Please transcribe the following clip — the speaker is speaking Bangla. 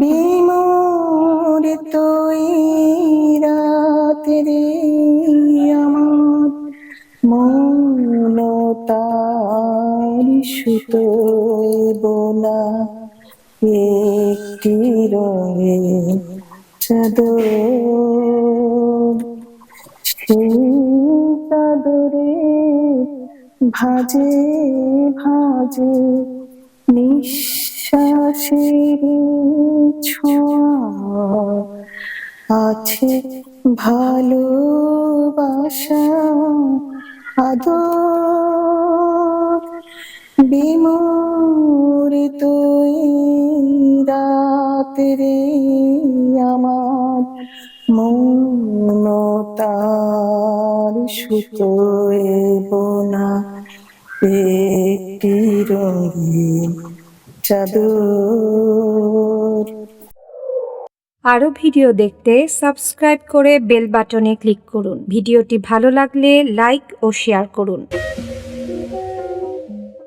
বিমোরিত এই রাতেরে আমার মৌনতার সুতো বোনা একটি রয়ে চাদর। সেই চাদরে ভাজে ভাজে নিঃশ্বাসের ছোঁয়া। আছে ভালোবাসা আদর বিমূর্ত রাত্রে আমার মৌনতার সুতোয় বোনা একটি রঙিন চাদর। আরও ভিডিও দেখতে সাবস্ক্রাইব করে বেল বাটনে ক্লিক করুন। ভিডিওটি ভালো লাগলে লাইক ও শেয়ার করুন।